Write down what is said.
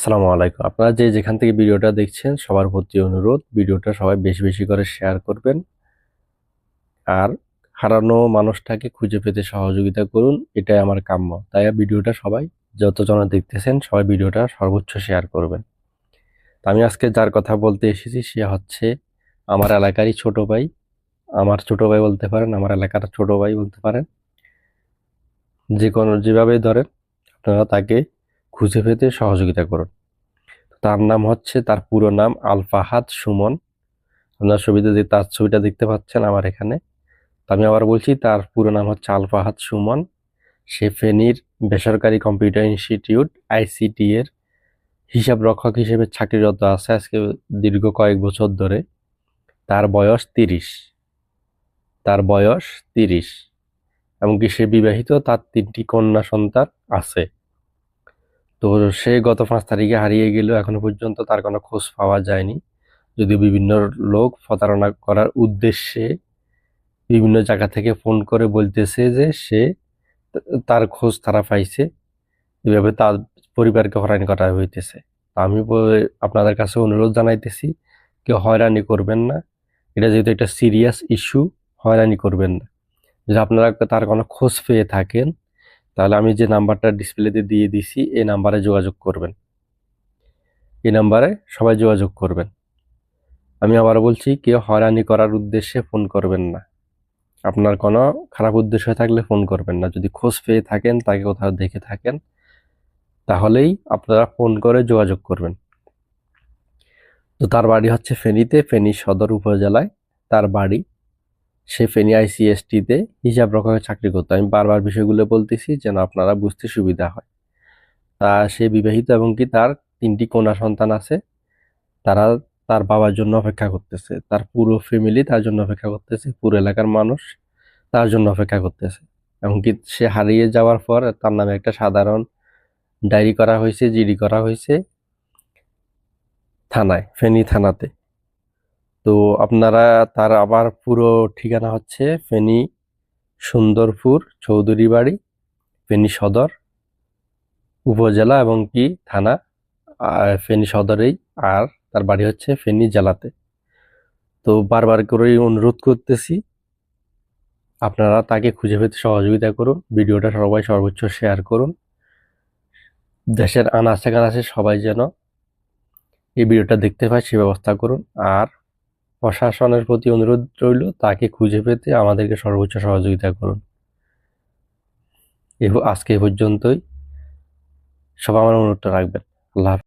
আসসালামু আলাইকুম। আপনারা যে যেখান থেকে ভিডিওটা দেখছেন, সবার প্রতি অনুরোধ, ভিডিওটা সবাই বেশি বেশি করে শেয়ার করবেন। আর হারানো মানুষটাকে খুঁজে পেতে সহযোগিতা করুন, এটাই আমার কাম্য। তাই ভিডিওটা সবাই, যতজন দেখতেছেন, সবাই ভিডিওটা সর্বোচ্চ শেয়ার করবেন। তো আমি আজকে যার কথা বলতে এসেছি, সে হচ্ছে আমার এলাকারই ছোট ভাই। আমার ছোট ভাই বলতে পারেন, আমার এলাকার ছোট ভাই বলতে পারেন। যে কোনো যেভাবে ধরেন, আপনারা তাকে খুঁজে পেতে সহযোগিতা করুন। তার নাম হচ্ছে, তার পুরো নাম আলফাহাদ সুমন। আপনার ছবিতে যে, তার ছবিটা দেখতে পাচ্ছেন আমার এখানে। তো আমি আবার বলছি, তার পুরো নাম হচ্ছে আলফাহাদ সুমন। সে ফেনীর বেসরকারি কম্পিউটার ইনস্টিটিউট, আইসিটি এর হিসাব রক্ষক হিসেবে চাকরিরত আছে আজকে দীর্ঘ কয়েক বছর ধরে। তার বয়স তিরিশ। তার বয়স তিরিশ। এমনকি সে বিবাহিত, তার তিনটি কন্যা সন্তান আছে। তো সে গত পাঁচ তারিখে হারিয়ে গেল এখনও পর্যন্ত তার কোনো খোঁজ পাওয়া যায়নি। যদিও বিভিন্ন লোক প্রতারণা করার উদ্দেশ্যে বিভিন্ন জায়গা থেকে ফোন করে বলতেছে যে সে তার খোঁজ তারা পাইছে। এভাবে তার পরিবারকে হয়রানি করা হইতেছে। আমি আপনাদের কাছে অনুরোধ জানাইতেছি, কেউ হয়রানি করবেন না। এটা যেহেতু একটা সিরিয়াস ইস্যু, হয়রানি করবেন না। যদি আপনারা তার কোনো খোঁজ পেয়ে থাকেন তাহলে আমি যে নাম্বারটা ডিসপ্লেতে দিয়ে দিছি, এই নাম্বারে যোগাযোগ করবেন। এই নাম্বারে সবাই যোগাযোগ করবেন। আমি আবার বলছি, কেউ হয়রানি করার উদ্দেশ্যে ফোন করবেন না। আপনার কোনো খারাপ উদ্দেশ্য থাকলে ফোন করবেন না। যদি খোঁজ পেয়ে থাকেন, তাকে কোথাও দেখে থাকেন, তাহলেই আপনারা ফোন করে যোগাযোগ করবেন। তো তার বাড়ি হচ্ছে ফেনীতে, ফেনী সদর উপজেলায় তার বাড়ি। সে ফেনী আইসিএসটিতে হিসাব রক্ষকের চাকরি করতো। আমি বারবার বিষয়গুলো বলতেছি যেন আপনারা বুঝতে সুবিধা হয়। তা সে বিবাহিত এবং কি তার তিনটি কন্যা সন্তান আছে। তারা তার বাবার জন্য অপেক্ষা করতেছে। তার পুরো ফ্যামিলি তার জন্য অপেক্ষা করতেছে। পুরো এলাকার মানুষ তার জন্য অপেক্ষা করতেছে। এমনকি সে হারিয়ে যাওয়ার পর তার নামে একটা সাধারণ ডায়েরি করা হয়েছে, জিডি করা হয়েছে থানায়, ফেনী থানাতে। তো আপনারা তার আবার পুরো ঠিকানা হচ্ছে ফেনী সুন্দরপুর চৌধুরী বাড়ি ফেনী সদর উপজেলা এবং কি থানা ফেনী সদরেই, আর তার বাড়ি হচ্ছে ফেনী জেলাতে। তো বারবার করেই অনুরোধ করতেছি, আপনারা তাকে খুঁজে পেতে সহযোগিতা করুন, ভিডিওটা সবাই সর্বোচ্চ শেয়ার করুন। দেশের আনাচে কানাচে সবাই যেন এই ভিডিওটা দেখতে পায় সে ব্যবস্থা করুন, আর প্রশাসনের প্রতি অনুরোধ রইল, তাকে খুঁজে পেতে আমাদেরকে সর্বোচ্চ সহযোগিতা করুন। আজকে এ পর্যন্তই। সব আমার অনুরোধটা রাখবেন। আল্লাহ।